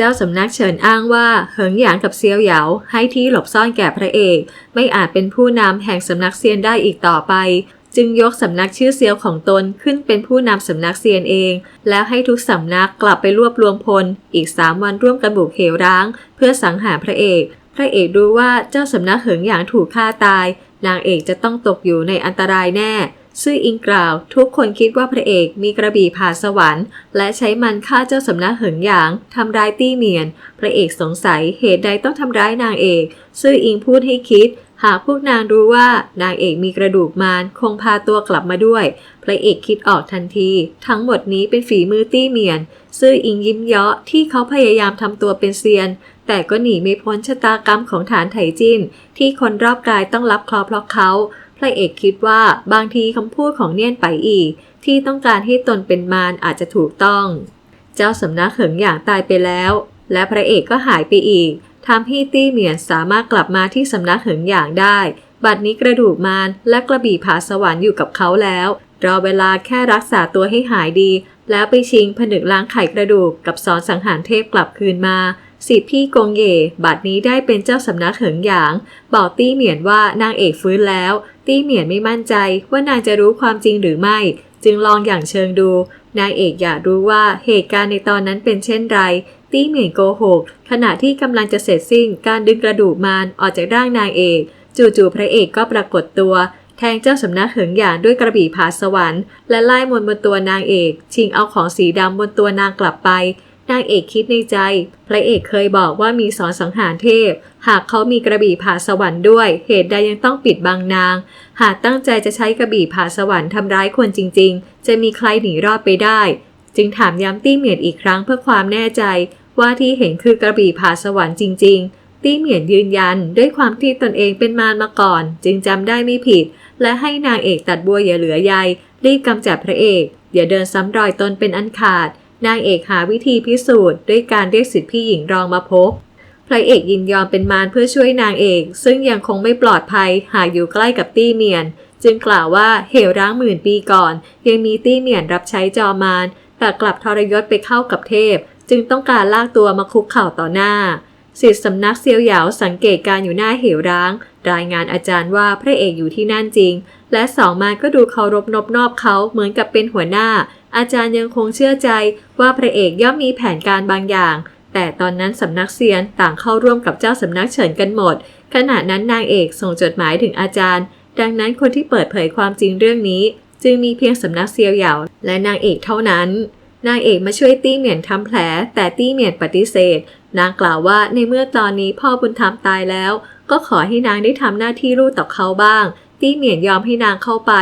เจ้าสำนักเฉินอ้างว่าเหิงหยางกับเซียวเหยาให้ที่หลบซ่อนแก่พระเอก ไม่อาจเป็นผู้นำแห่งสำนักเซียนได้อีกต่อไป จึงยกสำนักชื่อเซียวของตนขึ้นเป็นผู้นำสำนักเซียนเอง แล้วให้ทุกสำนักกลับไปรวบรวมพล อีกสามวันร่วมกันบุกเหวร้าง เพื่อสังหารพระเอก พระเอกรู้ว่าเจ้าสำนักเหิงหยางถูกฆ่าตาย นางเอกจะต้องตกอยู่ในอันตรายแน่ ซื่ออิงกล่าว ทุกคนคิดว่าพระเอกมีกระบี่ผ่าสวรรค์ และใช้มันฆ่าเจ้าสำนักเหิงหยางทำร้ายตี้เมียน พระเอกสงสัยเหตุใดต้องทำร้ายนางเอก ซื่ออิงพูดให้คิด หากพวกนางรู้ว่านางเอกมีกระดูกมารคงพาตัวกลับมาด้วย พระเอกคิดออกทันที ทั้งหมดนี้เป็นฝีมือตี้เมียน ซื่ออิงยิ้มเยาะที่เขาพยายามทำตัวเป็นเซียนแต่ก็หนีไม่พ้นชะตากรรมของฐานไถจิ้นที่คนรอบกายต้องรับเคราะห์เพราะเขา พระเอกคิดว่าบางทีคำพูดของเนียนไปอีก ที่ต้องการให้ตนเป็นมารอาจจะถูกต้อง เจ้าสำนักเหิงหยางตายไปแล้ว และพระเอกก็หายไปอีกทำให้ตี้เหมียนสามารถกลับมาที่สำนักเหิงหยางได้ บัดนี้กระดูกมารและกระบี่ผาสวรรค์อยู่กับเขาแล้ว รอเวลาแค่รักษาตัวให้หายดี แล้วไปชิงผนึกล้างไข่กระดูกกับสอนสังหารเทพกลับคืนมา สิทธิพี่กงเย่บัดนี้ได้เป็นเจ้าสำนักเหิงหยาง บอกตี้เหมียนว่านางเอกฟื้นแล้ว ตี้เหมียนไม่มั่นใจว่านางจะรู้ความจริงหรือไม่ จึงลองอย่างเชิงดู นายเอกอยากรู้ว่าเหตุการณ์ในตอนนั้นเป็นเช่นไร ตี้เหมียนโกหก ขณะที่กำลังจะเสร็จสิ้นการดึงกระดูกมารออกจากร่างนางเอก จู่ๆพระเอกก็ปรากฏตัวแทงเจ้าสำนักเหิงหยางด้วยกระบี่ผาสวรรค์และไล่มนบนตัวนางเอก ชิงเอาของสีดำบนตัวนางกลับไป นางเอกคิดในใจ พระเอกเคยบอกว่ามีสอนสังหารเทพ หากเขามีกระบี่ผาสวรรค์ด้วย เหตุใดยังต้องปิดบังนาง หากตั้งใจจะใช้กระบี่ผาสวรรค์ทำร้ายคนจริง ๆ จะมีใครหนีรอดไปได้ จึงถามย้ำตี้เหมียนอีกครั้งเพื่อความแน่ใจ ว่าที่เห็นคือกระบี่ผาสวรรค์จริง ๆ ตี้เหมียนยืนยันด้วยความที่ตนเองเป็นมารมาก่อน จึงจำได้ไม่ผิด และให้นางเอกตัดบัวอย่าเหลือใยรีบกำจัดพระเอกอย่าเดินซ้ำรอยตนเป็นอันขาด นางเอกหาวิธีพิสูจน์ด้วยการเรียกสิทธิพี่หญิงรองมาพบ พระเอกยินยอมเป็นมารเพื่อช่วยนางเอก ซึ่งยังคงไม่ปลอดภัยหากอยู่ใกล้กับตี้เมียน จึงกล่าวว่าเหวร้างหมื่นปีก่อน ยังมีตี้เมียนรับใช้จอมารแต่กลับทรยศไปเข้ากับเทพ จึงต้องการลากตัวมาคุกเข่าต่อหน้าสิทธิสำนักเซียวหยาวสังเกตการอยู่หน้าเหวร้างรายงานอาจารย์ว่าพระเอกอยู่ที่นั่นจริง และสองมาก็ดูเคารพนบนอบเขาเหมือนกับเป็นหัวหน้า อาจารย์ยังคงเชื่อใจว่าพระเอกย่อมมีแผนการบางอย่าง แต่ตอนนั้นสำนักเซียนต่างเข้าร่วมกับเจ้าสำนักเฉินกันหมด ขณะนั้นนางเอกส่งจดหมายถึงอาจารย์ ดังนั้นคนที่เปิดเผยความจริงเรื่องนี้ จึงมีเพียงสำนักเซียวเหยาและนางเอกเท่านั้นนางเอกมาช่วยตี้เหมียนทำแผล แต่ตี้เหมียนปฏิเสธ นางกล่าวว่าในเมื่อตอนนี้พ่อบุญธรรมตายแล้ว ก็ขอให้นางได้ทำหน้าที่ลูกต่อเขาบ้าง ตี้เหมียนยอมให้นางเข้าไป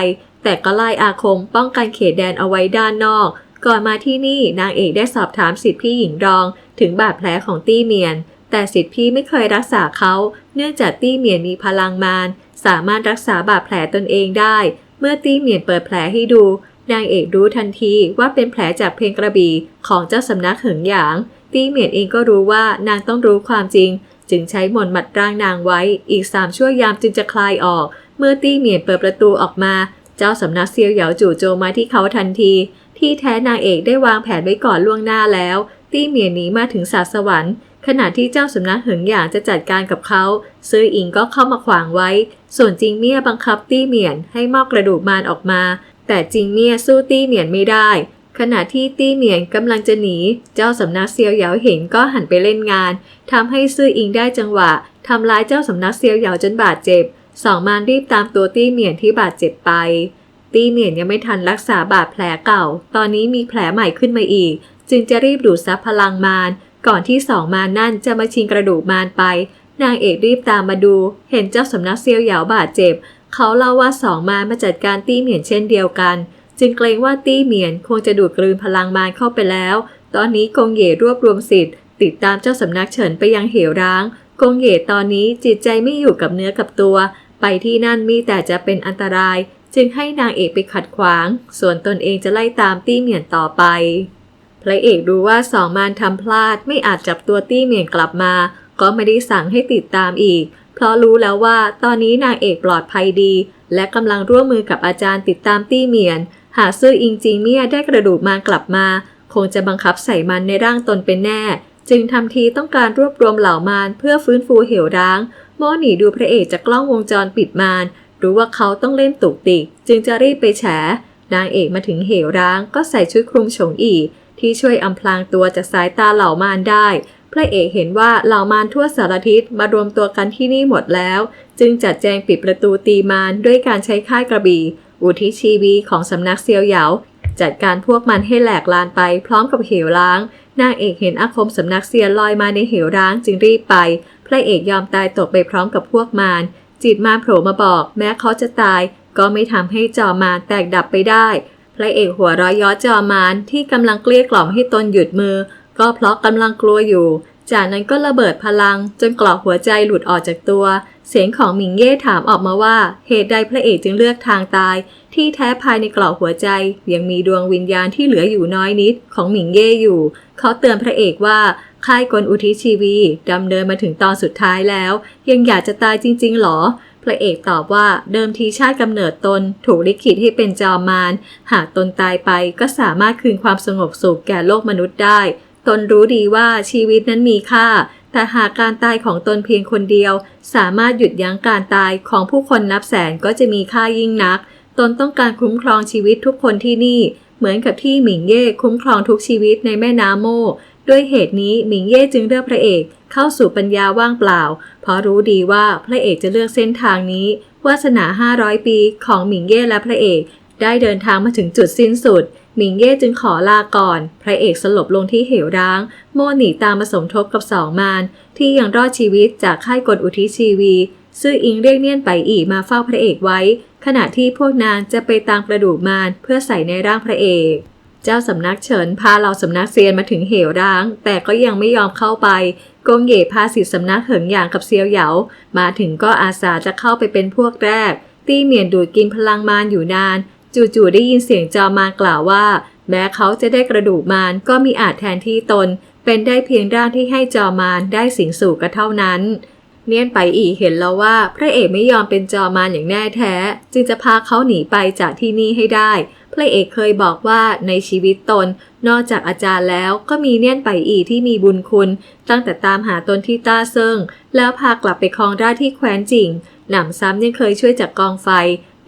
แต่ก็ไล่อาคมป้องกันเขตแดนเอาไว้ด้านนอก ก่อนมาที่นี่นางเอกได้สอบถามสิทธิพี่หญิงรอง ถึงบาดแผลของตี้เหมียน แต่สิทธิพี่ไม่เคยรักษาเขา เนื่องจากตี้เหมียนมีพลังมารสามารถรักษาบาดแผลตนเองได้ เมื่อตี้เหมียนเปิดแผลให้ดูนางเอกรู้ทันทีว่าเป็นแผลจากเพลงกระบี่ของเจ้าสำนักเหิงหยาง ตี้เหมียนเองก็รู้ว่านางต้องรู้ความจริง จึงใช้หมนต์มัดร่างนางไว้ อีกสามชั่วยามจึงจะคลายออก เมื่อตี้เมียนเปิดประตูออกมา เจ้าสำนักเซียวเหยาจู่โจมมาที่เขาทันที ที่แท้นางเอกได้วางแผนไว้ก่อนล่วงหน้าแล้ว ตี้เมียนหนีมาถึงศาสวรรค์ ขณะที่เจ้าสำนักเหิงหยางจะจัดการกับเขาซื้ออิงก็เข้ามาขวางไว้ ส่วนจิงเมียบังคับตี้เมียนให้มอบกระดูกมารออกมา แต่จิงเมียสู้ตี้เมียนไม่ได้ ขณะที่ตี้เหมียนกำลังจะหนี เจ้าสำนักเซียวเหยาเห็นก็หันไปเล่นงานทำให้ซื่ออิงได้จังหวะทำร้ายเจ้าสำนักเซียวเหยาจนบาดเจ็บ สองมารรีบตามตัวตี้เหมียนที่บาดเจ็บไป ตี้เหมียนยังไม่ทันรักษาบาดแผลเก่า ตอนนี้มีแผลใหม่ขึ้นมาอีก จึงจะรีบดูดซับพลังมารก่อนที่สองมารนั่นจะมาชิงกระดูกมารไป นางเอกรีบตามมาดู เห็นเจ้าสำนักเซียวเหยาบาดเจ็บ เขาเล่าว่าสองมารมาจัดการตี้เหมียนเช่นเดียวกัน จึงเกรงว่าตี้เมียนคงจะดูดกลืนพลังมารเข้าไปแล้ว ตอนนี้กงเหย่รวบรวมสิทธิ์ ติดตามเจ้าสำนักเฉินไปยังเหวร้าง กงเหย่ตอนนี้จิตใจไม่อยู่กับเนื้อกับตัว ไปที่นั่นมีแต่จะเป็นอันตราย จึงให้นางเอกไปขัดขวาง ส่วนตนเองจะไล่ตามตี้เมียนต่อไป พระเอกรู้ว่าสองมารทำพลาดไม่อาจจับตัวตี้เมียนกลับมา ก็ไม่ได้สั่งให้ติดตามอีก เพราะรู้แล้วว่าตอนนี้นางเอกปลอดภัยดี และกำลังร่วมมือกับอาจารย์ติดตามตี้เมียน หากซื่ออิงจิงเมียได้กระดูกมากลับมา คงจะบังคับใส่มันในร่างตนเป็นแน่ จึงทำทีต้องการรวบรวมเหล่ามารเพื่อฟื้นฟูเหวร้างโมหนีดูพระเอกจากกล้องวงจรปิดมารรู้ว่าเขาต้องเล่นตุกติก จึงจะรีบไปแฉนางเอกมาถึงเหวร้างก็ใส่ชุดคลุมโฉงอีที่ช่วยอำพรางตัวจากสายตาเหล่ามารได้ พระเอกเห็นว่าเหล่ามารทั่วสารทิศมารวมตัวกันที่นี่หมดแล้ว จึงจัดแจงปิดประตูตีมารด้วยการใช้ค่ายกระบี่ อุทิศชีวีของสำนักเซียวเหยาจัดการพวกมันให้แหลกลานไปพร้อมกับเหวร้าง นางเอกเห็นอาคมสำนักเซียนลอยมาในเหวร้างจึงรีบไป พระเอกยอมตายตกไปพร้อมกับพวกมารจิตมารโผล่มาบอก แม้เขาจะตาย ก็ไม่ทำให้จอมารแตกดับไปได้ พระเอกหัวร้อยย้อจอมารที่กำลังเกลี้ยกล่อมให้ตนหยุดมือ ก็เพราะกำลังกลัวอยู่ จากนั้นก็ระเบิดพลังจนกรอกหัวใจหลุดออกจากตัว เสียงของหมิงเย่ถามออกมาว่า เหตุใดพระเอกจึงเลือกทางตาย ที่แท้ภายในกรอกหัวใจ ยังมีดวงวิญญาณที่เหลืออยู่น้อยนิดของหมิงเย่อยู่ เขาเตือนพระเอกว่าค่ายกลอุทิชีวีดำเนินมาถึงตอนสุดท้ายแล้ว ยังอยากจะตายจริง ๆ หรอ พระเอกตอบว่าเดิมทีชาติกำเนิดตน ถูกลิขิตให้เป็นจอมมารหากตนตายไปก็สามารถคืนความสงบสุขแก่โลกมนุษย์ได้ ตนรู้ดีว่าชีวิตนั้นมีค่า แต่หากการตายของตนเพียงคนเดียว สามารถหยุดยั้งการตายของผู้คนนับแสนก็จะมีค่ายิ่งนัก ตนต้องการคุ้มครองชีวิตทุกคนที่นี่ เหมือนกับที่หมิงเย่คุ้มครองทุกชีวิตในแม่น้ำโม่ด้วยเหตุนี้หมิงเย่จึงเลือกพระเอกเข้าสู่ปัญญาว่างเปล่า เพราะรู้ดีว่าพระเอกจะเลือกเส้นทางนี้ วาสนา 500 ปีของหมิงเย่และพระเอก ได้เดินทางมาถึงจุดสิ้นสุด หมิงเย่จึงขอลาก่อน พระเอกสลบลงที่เหวร้าง โม่หนีตามมาสมทบกับสองมารที่ยังรอดชีวิตจากค่ายกฎอุทิศชีวี ซื่ออิงเรียกเนียนไปอีมาเฝ้าพระเอกไว้ ขณะที่พวกนางจะไปตามกระดูกมารเพื่อใส่ในร่างพระเอก เจ้าสำนักเฉินพาเหล่าสำนักเซียนมาถึงเหวร้าง แต่ก็ยังไม่ยอมเข้าไปกงเหย่พาสิทธิสำนักเหิงหยางกับเซียวเหยามาถึงก็อาสาจะเข้าไปเป็นพวกแรก ตี้เหมียนดูดกินพลังมารอยู่นาน จู่ๆได้ยินเสียงจอมารกล่าวว่า แม้เขาจะได้กระดูกมารก็มีอาจแทนที่ตน เป็นได้เพียงร่างที่ให้จอมารได้สิงสู่ก็เท่านั้น เนียนไปอีเห็นแล้วว่า พระเอกไม่ยอมเป็นจอมารอย่างแน่แท้ จึงจะพาเขาหนีไปจากที่นี่ให้ได้ พระเอกเคยบอกว่าในชีวิตตน นอกจากอาจารย์แล้วก็มีเนียนไปอีที่มีบุญคุณ ตั้งแต่ตามหาตนที่ต้าเซิงแล้วพากลับไปครองราชที่แคว้นจิงหนำซ้ำยังเคยช่วยจากกองไฟ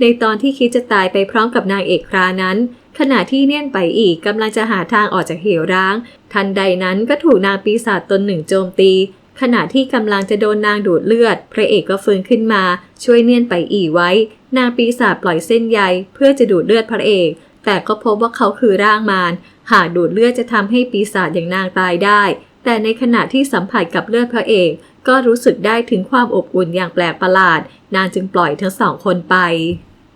ในตอนที่คิดจะตายไปพร้อมกับนางเอกครานั้น ขณะที่เนียนไปอีกกำลังจะหาทางออกจากเหวร้าง ทันใดนั้นก็ถูกนางปีศาจตนหนึ่งโจมตี ขณะที่กำลังจะโดนนางดูดเลือด พระเอกก็ฟื้นขึ้นมา ช่วยเนียนไปอีไว้ นางปีศาจปล่อยเส้นใยเพื่อจะดูดเลือดพระเอก แต่ก็พบว่าเขาคือร่างมารหากดูดเลือดจะทำให้ปีศาจอย่างนางตายได้ แต่ในขณะที่สัมผัสกับเลือดพระเอกก็รู้สึกได้ถึงความอบอุ่นอย่างแปลกประหลาด นางจึงปล่อยทั้งสองคนไป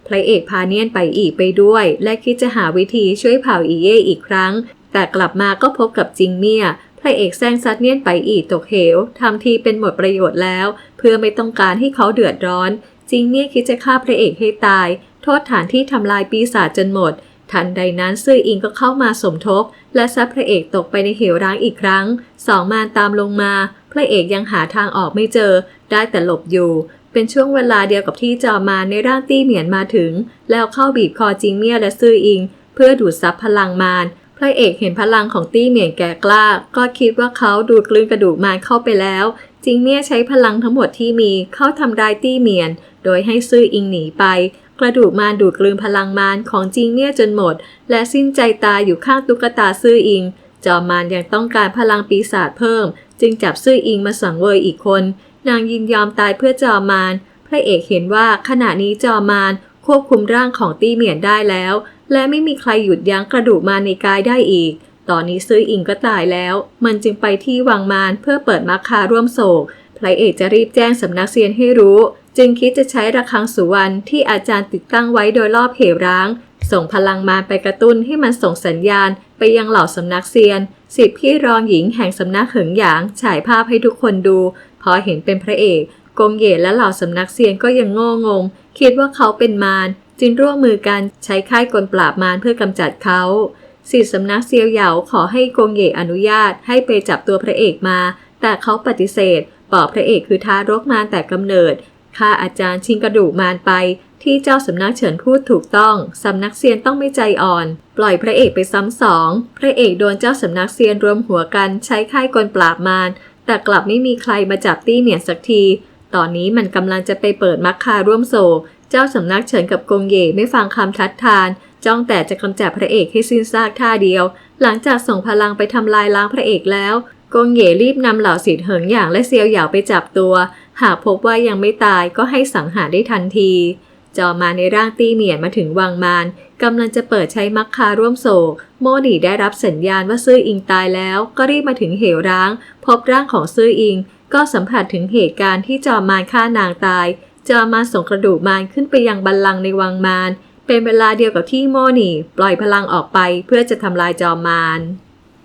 พระเอกพาเนียนไปอีกไปด้วย และคิดจะหาวิธีช่วยเผ่าอีเย่อีกครั้ง แต่กลับมาก็พบกับจิงเมียพระเอกแซงซัดเนียนไปอีกตกเหวทำทีเป็นหมดประโยชน์แล้ว เพื่อไม่ต้องการให้เขาเดือดร้อน จิงเมียคิดจะฆ่าพระเอกให้ตาย โทษฐานที่ทำลายปีศาจจนหมด ทันใดนั้นซื่ออิงก็เข้ามาสมทบ และซัดพระเอกตกไปในเหวร้างอีกครั้ง สองมารตามลงมา พระเอกยังหาทางออกไม่เจอ ได้แต่หลบอยู่ เป็นช่วงเวลาเดียวกับที่จอมารในร่างตี้เหมียนมาถึง แล้วเข้าบีบคอจิงเมียและซื่ออิง เพื่อดูดซับพลังมารพระเอกเห็นพลังของตี้เหมียนแก่กล้า ก็คิดว่าเขาดูดกลืนกระดูกมารเข้าไปแล้ว จิงเมียใช้พลังทั้งหมดที่มีเข้าทำร้ายตี้เหมียน โดยให้ซื่ออิงหนีไป กระดูกมารดูดกลืนพลังมารของจิงเมียจนหมด และสิ้นใจตายอยู่ข้างตุ๊กตาซื่ออิง จอมารยังต้องการพลังปีศาจเพิ่ม จึงจับซื่ออิงมาสังเวยอีกคน นางยินยอมตายเพื่อจอมมารพระเอกเห็นว่าขณะนี้จอมารควบคุมร่างของตี้เหมียนได้แล้ว และไม่มีใครหยุดยั้งกระดูกมารในกายได้อีก ตอนนี้ซื่ออิงก็ตายแล้ว มันจึงไปที่วังมารเพื่อเปิดมัคาร่วมโศก พระเอกจะรีบแจ้งสำนักเซียนให้รู้ จึงคิดจะใช้ระฆังสุวรรณที่อาจารย์ติดตั้งไว้โดยรอบเหวร้าง ส่งพลังมารไปกระตุ้นให้มันส่งสัญญาณ ไปยังเหล่าสำนักเซียนสิทธิพี่รองหญิงแห่งสำนักเหิงหยางฉายภาพให้ทุกคนดู พอเห็นเป็นพระเอกกงเหยและเหล่าสำนักเซียนก็ยังโง่งง คิดว่าเขาเป็นมารจึงร่วมมือกันใช้ค่ายกลปราบมารเพื่อกำจัดเขาสิทธิสำนักเซียวเหยาขอให้กงเหยอนุญาตให้ไปจับตัวพระเอกมา แต่เขาปฏิเสธบอกพระเอกคือทารกมารแต่กำเนิดข้าอาจารย์ชิงกระดูกมารไป ที่เจ้าสำนักเฉินพูดถูกต้อง สำนักเซียนต้องไม่ใจอ่อน ปล่อยพระเอกไปซ้ำสอง พระเอกโดนเจ้าสำนักเซียนรวมหัวกันใช้ค่ายกลปราบมาร แต่กลับไม่มีใครมาจับตี้เหมียนสักที ตอนนี้มันกำลังจะไปเปิดมักคาร่วมโซ เจ้าสำนักเฉินกับกงเย่ไม่ฟังคำทัดทาน จ้องแต่จะกำจัดพระเอกให้สิ้นซากท่าเดียว หลังจากส่งพลังไปทำลายล้างพระเอกแล้ว กงเย่รีบนำเหล่าสิทธิ์เหิงอย่างและเซียวหยาไปจับตัว หากพบว่ายังไม่ตายก็ให้สังหารได้ทันที จอมาในร่างตี้เหมียนมาถึงวังมานกำลังจะเปิดใช้มักคาร่วมโศก โมดีได้รับสัญญาณว่าซื่ออิงตายแล้ว ก็รีบมาถึงเหวร้าง พบร่างของซื่ออิง ก็สัมผัสถึงเหตุการณ์ที่จอมานฆ่านางตาย จอมานส่งกระดูกมารขึ้นไปยังบัลลังก์ในวังมารเป็นเวลาเดียวกับที่โมนีปล่อยพลังออกไปเพื่อจะทำลายจอมาร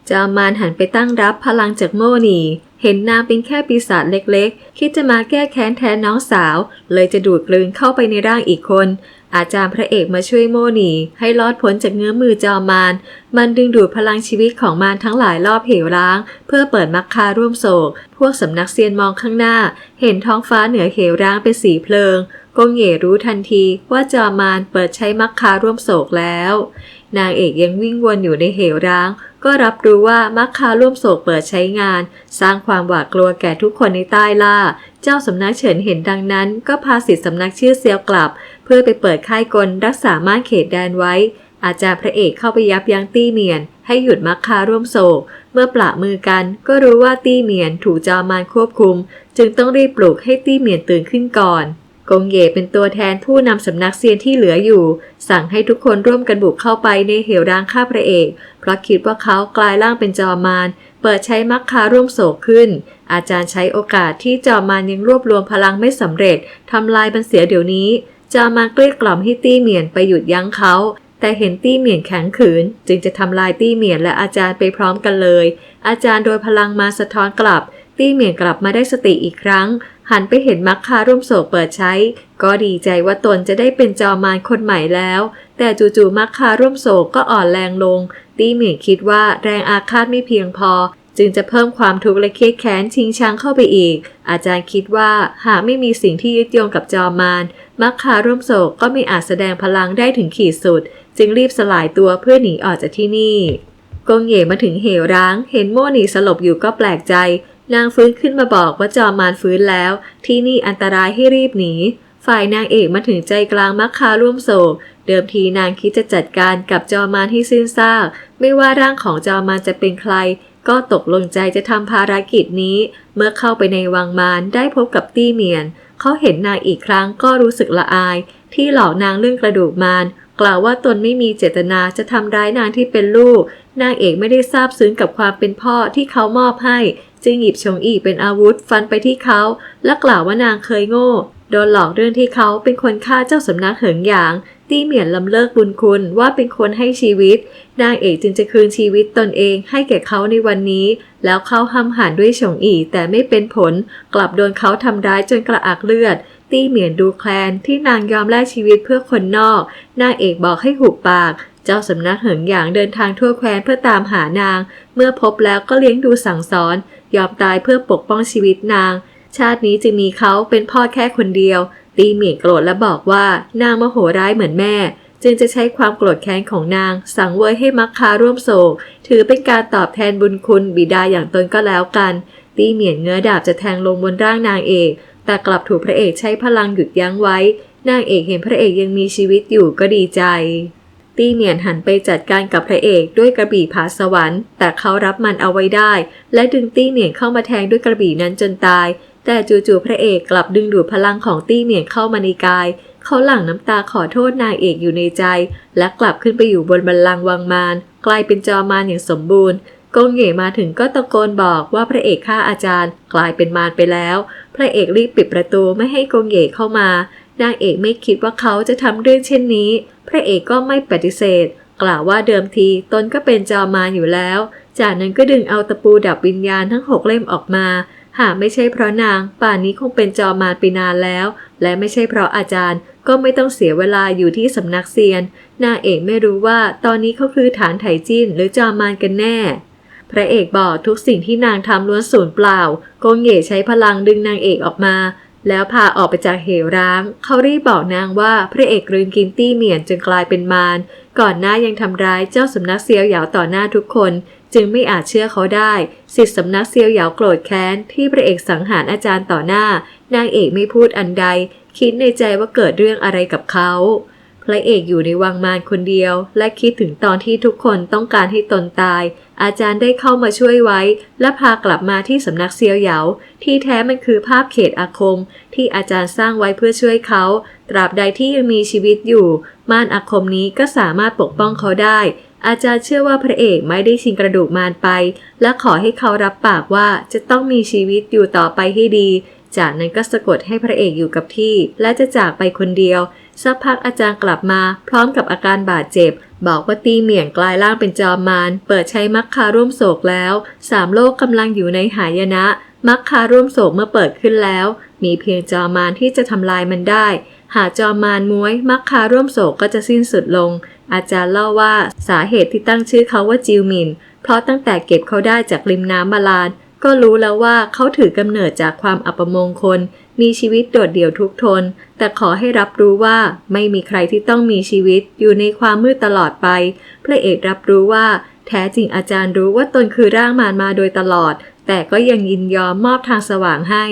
จอมารหันไปตั้งรับพลังจากโมนีเห็นนางเป็นแค่ปีศาจเล็กๆ คิดจะมาแก้แค้นแทนน้องสาว เลยจะดูดกลืนเข้าไปในร่างอีกคน อาจารย์พระเอกมาช่วยโมนีให้รอดพ้นจากเงื้อมือจอมารมันดึงดูดพลังชีวิตของมารทั้งหลายรอบเหวร้าง เพื่อเปิดมักคาร่วมโศก พวกสำนักเซียนมองข้างหน้า เห็นท้องฟ้าเหนือเหวร้างเป็นสีเพลิง กงเหยรู้ทันทีว่าจอมารเปิดใช้มักคาร่วมโศกแล้ว นางเอกยังวิ่งวนอยู่ในเหวร้าง ก็รับรู้ว่ามักคาร่วมโศกเปิดใช้งาน สร้างความหวาดกลัวแก่ทุกคนในใต้ล่า เจ้าสำนักเฉินเห็นดังนั้น ก็พาสิทธิสำนักชื่อเซียวกลับ เพื่อไปเปิดค่ายกลรักษาม่านเขตแดนไว้ อาจารย์พระเอกเข้าไปยับยั้งตี้เมียน ให้หยุดมักคาร่วมโศก เมื่อปละมือกัน ก็รู้ว่าตี้เมียนถูกจอมารควบคุม จึงต้องรีบปลุกให้ตี้เมียนตื่นขึ้นก่อน กงเย่เป็นตัวแทนผู้นำสำนักเซียนที่เหลืออยู่ สั่งให้ทุกคนร่วมกันบุกเข้าไปในเหวร้างฆ่าพระเอก เพราะคิดว่าเขากลายร่างเป็นจอมารเปิดใช้มักคาร่วมโศกขึ้น อาจารย์ใช้โอกาสที่จอมารยังรวบรวมพลังไม่สำเร็จทำลายมันเสียเดี๋ยวนี้ จอมารเกลี้ยกล่อมให้ตี้เหมียนไปหยุดยั้งเขาแต่เห็นตี้เหมียนแข็งขืน จึงจะทำลายตี้เหมียนและอาจารย์ไปพร้อมกันเลย อาจารย์โดยพลังมาสะท้อนกลับ ตี้เหมียนกลับมาได้สติอีกครั้ง หันไปเห็นมักคาร่วมโศกเปิดใช้ ก็ดีใจว่าตนจะได้เป็นจอมารคนใหม่แล้ว แต่จู่ๆมักคาร่วมโศกก็อ่อนแรงลง ตี้เหมียนคิดว่าแรงอาฆาตไม่เพียงพอ จึงจะเพิ่มความทุกข์และเครียดแค้นชิงชังเข้าไปอีก อาจารย์คิดว่าหากไม่มีสิ่งที่ยึดโยงกับจอมารมักคาร่วมโศกก็ไม่อาจแสดงพลังได้ถึงขีดสุด จึงรีบสลายตัวเพื่อหนีออกจากที่นี่กงเหย่มาถึงเหวร้าง เห็นโม่หนีสลบอยู่ก็แปลกใจ นางฟื้นขึ้นมาบอกว่าจอมารฟื้นแล้ว ที่นี่อันตรายให้รีบหนีฝ่ายนางเอกมาถึงใจกลางมักคาร่วมโศก เดิมทีนางคิดจะจัดการกับจอมารให้สิ้นซาก ไม่ว่าร่างของจอมารจะเป็นใคร ก็ตกลงใจจะทำภารกิจนี้ เมื่อเข้าไปในวังมารได้พบกับตี้เมียน เขาเห็นนางอีกครั้งก็รู้สึกละอาย ที่หลอกนางเรื่องกระดูกมารกล่าวว่าตนไม่มีเจตนาจะทำร้ายนางที่เป็นลูก นางเอกไม่ได้ทราบซึ้งกับความเป็นพ่อที่เขามอบให้ จึงหยิบชงอีเป็นอาวุธฟันไปที่เขา และกล่าวว่านางเคยโง่ โดนหลอกเรื่องที่เขาเป็นคนฆ่าเจ้าสำนักเหิงหยาง ตี้เหมียนลำเลิกบุญคุณว่าเป็นคนให้ชีวิต นางเอกจึงจะคืนชีวิตตนเองให้แก่เขาในวันนี้ แล้วเขาห้ำหันด้วยฉงอีแต่ไม่เป็นผล กลับโดนเขาทำร้ายจนกระอักเลือดตี้เหมียนดูแคลนที่นางยอมแลกชีวิตเพื่อคนนอก นางเอกบอกให้หุบปาก เจ้าสำนักเหิงหยางเดินทางทั่วแคว้นเพื่อตามหานาง เมื่อพบแล้วก็เลี้ยงดูสั่งสอน ยอมตายเพื่อปกป้องชีวิตนาง ชาตินี้จึงมีเขาเป็นพ่อแค่คนเดียว ตีเหมียนโกรธและบอกว่านางโมโหร้ายเหมือนแม่ จึงจะใช้ความโกรธแค้นของนาง สั่งเวยให้มักคาร่วมโศก ถือเป็นการตอบแทนบุญคุณบิดาอย่างตนก็แล้วกัน ตีเหมียนเงื้อดาบจะแทงลงบนร่างนางเอก แต่กลับถูกพระเอกใช้พลังหยุดยั้งไว้ นางเอกเห็นพระเอกยังมีชีวิตอยู่ก็ดีใจ ตี้เหมียนหันไปจัดการกับพระเอกด้วยกระบี่ผาสวรรค์ แต่เขารับมันเอาไว้ได้ และดึงตี้เหมียนเข้ามาแทงด้วยกระบี่นั้นจนตาย แต่จู่ๆพระเอกกลับดึงดูดพลังของตี้เหมียนเข้ามาในกาย เขาหลั่งน้ำตาขอโทษนางเอกอยู่ในใจ และกลับขึ้นไปอยู่บนบัลลังก์วังมารกลายเป็นจอมารอย่างสมบูรณ์กงเหย่มาถึงก็ตะโกนบอกว่าพระเอกฆ่าอาจารย์ กลายเป็นมารไปแล้ว พระเอกรีบปิดประตูไม่ให้กงเหย่เข้ามา นางเอกไม่คิดว่าเขาจะทำเรื่องเช่นนี้ พระเอกก็ไม่ปฏิเสธ กล่าวว่าเดิมทีตนก็เป็นจอมารอยู่แล้ว จากนั้นก็ดึงเอาตะปูดับวิญญาณทั้งหกเล่มออกมา หากไม่ใช่เพราะนาง ป่านนี้คงเป็นจอมารไปนานแล้ว และไม่ใช่เพราะอาจารย์ก็ไม่ต้องเสียเวลาอยู่ที่สำนักเซียน นางเอกไม่รู้ว่าตอนนี้เขาคือฐานไถจิ้นหรือจอมารกันแน่ พระเอกบอกทุกสิ่งที่นางทำล้วนสูญเปล่าโกงเหย่ใช้พลังดึงนางเอกออกมา แล้วพาออกไปจากเหวร้าง เขารีบบอกนางว่าพระเอกกลืนกินตี้เหมียนจนกลายเป็นมารก่อนหน้ายังทำร้ายเจ้าสำนักเซียวเหยาต่อหน้าทุกคน จึงไม่อาจเชื่อเขาได้สิทธิสำนักเซียวเหยาโกรธแค้น ที่พระเอกสังหารอาจารย์ต่อหน้า นางเอกไม่พูดอันใด คิดในใจว่าเกิดเรื่องอะไรกับเขาพระเอกอยู่ในวังมารคนเดียว และคิดถึงตอนที่ทุกคนต้องการให้ตนตาย อาจารย์ได้เข้ามาช่วยไว้ และพากลับมาที่สำนักเซียวเหยา ที่แท้มันคือภาพเขตอาคม ที่อาจารย์สร้างไว้เพื่อช่วยเขา ตราบใดที่ยังมีชีวิตอยู่ ม่านอาคมนี้ก็สามารถปกป้องเขาได้ อาจารย์เชื่อว่าพระเอกไม่ได้ชิงกระดูกมารไป และขอให้เขารับปากว่าจะต้องมีชีวิตอยู่ต่อไปให้ดี จากนั้นก็สะกดให้พระเอกอยู่กับที่ และจะจากไปคนเดียว สักพักอาจารย์กลับมา พร้อมกับอาการบาดเจ็บ บอกว่าตีเหมี่ยงกลายร่างเป็นจอมมารเปิดใช้มักคาร่วมโศกแล้วสามโลกกำลังอยู่ในหายนะ มักคาร่วมโศกเมื่อเปิดขึ้นแล้ว มีเพียงจอมมารที่จะทำลายมันได้ หากจอมมารม้วย มักคาร่วมโศกก็จะสิ้นสุดลง อาจารย์เล่าว่าสาเหตุที่ตั้งชื่อเขาว่าจิวมินเพราะตั้งแต่เก็บเขาได้จากริมน้ำบาลาน ก็รู้แล้วว่าเขาถือกำเนิดจากความอัปมงคล มีชีวิตโดดเดี่ยวทุกทน แต่ขอให้รับรู้ว่าไม่มีใครที่ต้องมีชีวิตอยู่ในความมืดตลอดไป พระเอกรับรู้ว่า แท้จริงอาจารย์รู้ว่าตนคือร่างมารมาโดยตลอด แต่ก็ยังยินยอมมอบทางสว่างให้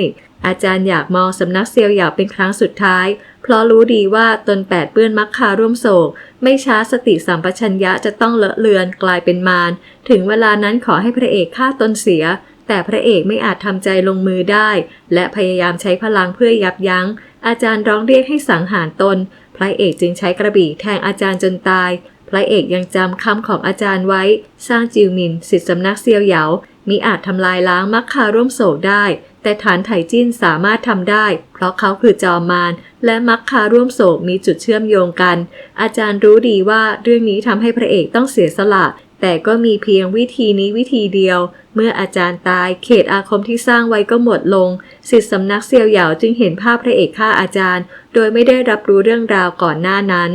อาจารย์อยากมองสำนักเซียวหยาเป็นครั้งสุดท้าย เพราะรู้ดีว่าตนแปดเปื้อนมักคาร่วมโศก ไม่ช้าสติสัมปชัญญะจะต้องเลอะเลือนกลายเป็นมาร ถึงเวลานั้นขอให้พระเอกฆ่าตนเสีย แต่พระเอกไม่อาจทำใจลงมือได้ และพยายามใช้พลังเพื่อยับยัง้ง อาจารย์ร้องเรียกให้สังหารตน พระเอกจึงใช้กระบี่แทงอาจารย์จนตาย พระเอกยังจำคำของอาจารย์ไว้ สร้างจิวมินสิทธิสำนักเซียวเหยามิอาจทำลายล้างมักคาร่วมโศกได้ แต่ฐานไถจิ้นสามารถทำได้ เพราะเขาคือจอมมารและมักคาร่วมโศกมีจุดเชื่อมโยงกัน อาจารย์รู้ดีว่าเรื่องนี้ทำให้พระเอกต้องเสียสละ แต่ก็มีเพียงวิธีนี้วิธีเดียว เมื่ออาจารย์ตายเขตอาคมที่สร้างไว้ก็หมดลงสิทธิสำนักเซียวเหยาจึงเห็นภาพพระเอกฆ่าอาจารย์ โดยไม่ได้รับรู้เรื่องราวก่อนหน้านั้น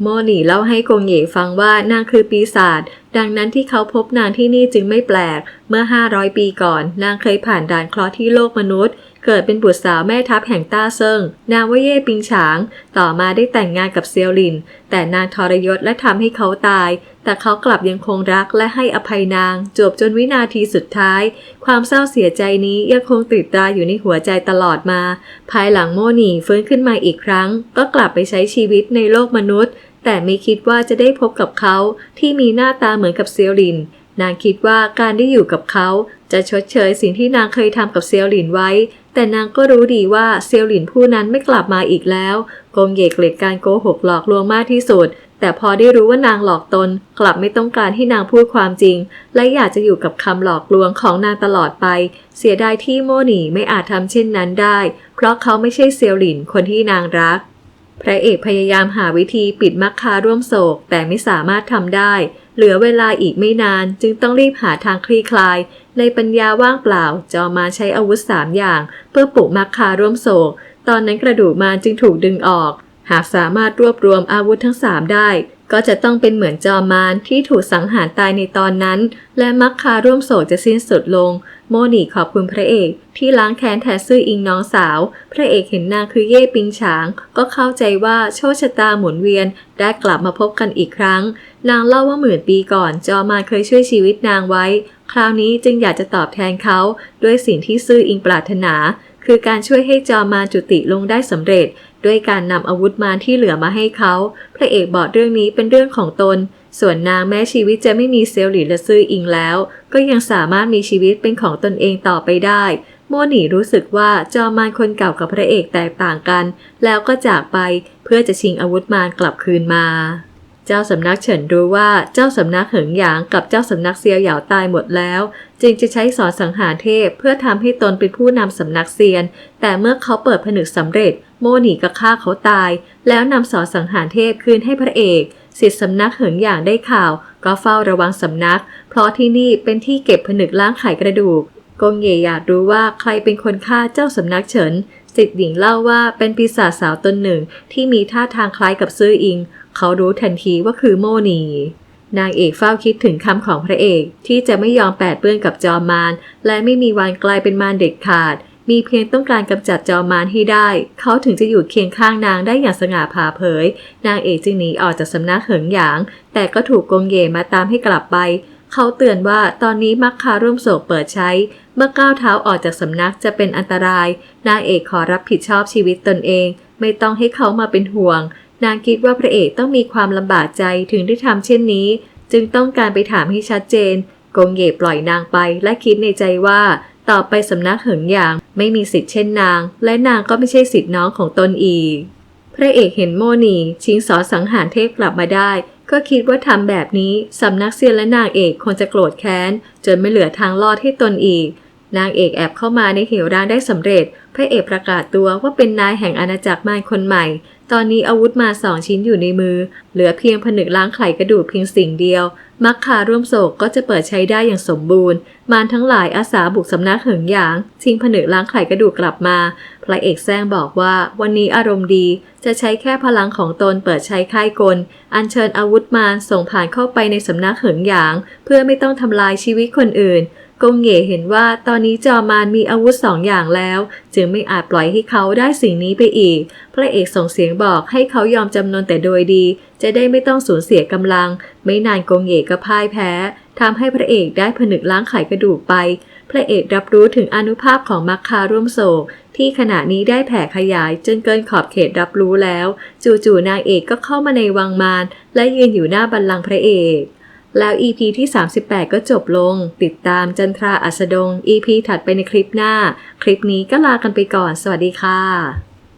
โมหนีเล่าให้กงเหย่ฟังว่านางคือปีศาจดังนั้นที่เขาพบนางที่นี่จึงไม่แปลก เมื่อ 500 ปีก่อน นางเคยผ่านด่านเคราะห์ที่โลกมนุษย์ เกิดเป็นบุตรสาวแม่ทัพแห่งต้าเซิง นางว่าเย่ปิงฉาง ต่อมาได้แต่งงานกับเซียวหลิน แต่นางทรยศและทำให้เขาตาย แต่เขากลับยังคงรักและให้อภัยนาง จบจนวินาทีสุดท้าย ความเศร้าเสียใจนี้ยังคงติดตาอยู่ในหัวใจตลอดมา ภายหลังโมหนีฟื้นขึ้นมาอีกครั้ง ก็กลับไปใช้ชีวิตในโลกมนุษย์ แต่ไม่คิดว่าจะได้พบกับเขาที่มีหน้าตาเหมือนกับเซียวหลินนางคิดว่าการได้อยู่กับเขา จะชดเชยสิ่งที่นางเคยทำกับเซียวหลินไว้ แต่นางก็รู้ดีว่าเซียวหลินผู้นั้นไม่กลับมาอีกแล้วกงเยกเกลียดการโกหกหลอกลวงมากที่สุด แต่พอได้รู้ว่านางหลอกตน กลับไม่ต้องการให้นางพูดความจริง และอยากจะอยู่กับคำหลอกลวงของนางตลอดไป เสียดายที่โมหนีไม่อาจทำเช่นนั้นได้ เพราะเขาไม่ใช่เซียวหลินคนที่นางรัก พระเอกพยายามหาวิธีปิดมักคาร่วมโศก แต่ไม่สามารถทำได้ เหลือเวลาอีกไม่นานจึงต้องรีบหาทางคลี่คลาย ในปัญญาว่างเปล่า จอมาใช้อาวุธสามอย่าง เพื่อปลุกมักคาร่วมโศก ตอนนั้นกระดูกมารจึงถูกดึงออก หากสามารถรวบรวมอาวุธทั้งสามได้ ก็จะต้องเป็นเหมือนจอมารที่ถูกสังหารตายในตอนนั้น และมักคาร่วมโศกจะสิ้นสุดลง โมนีขอบคุณพระเอก ที่ล้างแค้นแทนซื่ออิงน้องสาว พระเอกเห็นนางคือเย่ปิงฉาง ก็เข้าใจว่าโชคชะตาหมุนเวียนได้กลับมาพบกันอีกครั้ง นางเล่าว่าหมื่นปีก่อน จอมารเคยช่วยชีวิตนางไว้ คราวนี้จึงอยากจะตอบแทนเขาด้วยสิ่งที่ซื่ออิงปรารถนา คือการช่วยให้จอมารจุติลงได้สำเร็จ ด้วยการนำอาวุธมารที่เหลือมาให้เขา พระเอกบอกเรื่องนี้เป็นเรื่องของตน ส่วนนางแม้ชีวิตจะไม่มีเซลล์หรือละซื่ออิงแล้ว ก็ยังสามารถมีชีวิตเป็นของตนเองต่อไปได้โมหนีรู้สึกว่าจอมารคนเก่ากับพระเอกแตกต่างกัน แล้วก็จากไปเพื่อจะชิงอาวุธมารกลับคืนมา เจ้าสำนักเฉินรู้ว่าเจ้าสำนักเหิงหยางกับเจ้าสำนักเซียวเหยาตายหมดแล้ว จึงจะใช้สอนสังหารเทพเพื่อทำให้ตนเป็นผู้นำสำนักเซียน แต่เมื่อเขาเปิดผนึกสำเร็จ โมหนีก็ฆ่าเขาตาย แล้วนำสอสังหารเทพคืนให้พระเอกสิทธิสำนักเหิงหยางได้ข่าว ก็เฝ้าระวังสำนัก เพราะที่นี่เป็นที่เก็บผนึกล้างไขกระดูกกงเย่อยากรู้ว่าใครเป็นคนฆ่าเจ้าสำนักเฉินสิทธิ์หญิงเล่าว่าเป็นปีศาจสาวตนหนึ่งที่มีท่าทางคล้ายกับซื่ออิง เขารู้ทันทีว่าคือโมนีนางเอกเฝ้าคิดถึงคำของพระเอก ที่จะไม่ยอมแปดเปื้อนกับจอมมารและไม่มีวันกลายเป็นมารเด็ดขาด มีเพียงต้องการกำจัดจอมมารให้ได้ เขาถึงจะอยู่เคียงข้างนางได้อย่างสง่าผ่าเผย นางเอกจึงหนีออกจากสำนักเหิงหยาง แต่ก็ถูกกงเย่มาตามให้กลับไป เขาเตือนว่าตอนนี้มักคาร่วมโศกเปิดใช้ เมื่อก้าวเท้าออกจากสำนักจะเป็นอันตราย นางเอกขอรับผิดชอบชีวิตตนเอง ไม่ต้องให้เขามาเป็นห่วง นางคิดว่าพระเอกต้องมีความลำบากใจถึงได้ทำเช่นนี้ จึงต้องการไปถามให้ชัดเจน กงเย่ปล่อยนางไปและคิดในใจว่า ต่อไปสำนักเหิงหยางไม่มีสิทธิ์เช่นนาง และนางก็ไม่ใช่สิทธิ์น้องของตนอีก พระเอกเห็นโมนีชิงสอสังหารเทพกลับมาได้ ก็คิดว่าทำแบบนี้สำนักเซียนและนางเอกคงจะโกรธแค้น จนไม่เหลือทางรอดให้ตนอีก นางเอกแอบเข้ามาในเหวร้างได้สำเร็จ พระเอกประกาศตัวว่าเป็นนายแห่งอาณาจักรมารคนใหม่ ตอนนี้อาวุธมาสองชิ้นอยู่ในมือ เหลือเพียงผนึกล้างไขกระดูกเพียงสิ่งเดียว มักคาร่วมโศกก็จะเปิดใช้ได้อย่างสมบูรณ์ มารทั้งหลายอาสาบุกสำนักเหิงหยาง ชิงผนึกล้างไข่กระดูกกลับมา พระเอกแซงบอกว่าวันนี้อารมณ์ดี จะใช้แค่พลังของตนเปิดใช้ค่ายกล อัญเชิญอาวุธมารส่งผ่านเข้าไปในสำนักเหิงหยาง เพื่อไม่ต้องทำลายชีวิตคนอื่น กงเหย่เห็นว่าตอนนี้จอมานมีอาวุธสองอย่างแล้ว จึงไม่อาจปล่อยให้เขาได้สิ่งนี้ไปอีก พระเอกส่งเสียงบอกให้เขายอมจำนนแต่โดยดี จะได้ไม่ต้องสูญเสียกำลัง ไม่นานกงเหย่ก็พ่ายแพ้ทำให้พระเอกได้ผนึกล้างไขกระดูกไป พระเอกรับรู้ถึงอนุภาพของมัคคาร่วมโศกที่ขณะนี้ได้แผ่ขยายจนเกินขอบเขตรับรู้แล้ว จู่ๆนางเอกก็เข้ามาในวังมารและยืนอยู่หน้าบัลลังก์พระเอก แล้ว EP ที่ 38 ก็จบลง ติดตามจันทราอัสดง EP ถัดไปในคลิปหน้า คลิปนี้ก็ลากันไปก่อน สวัสดีค่ะ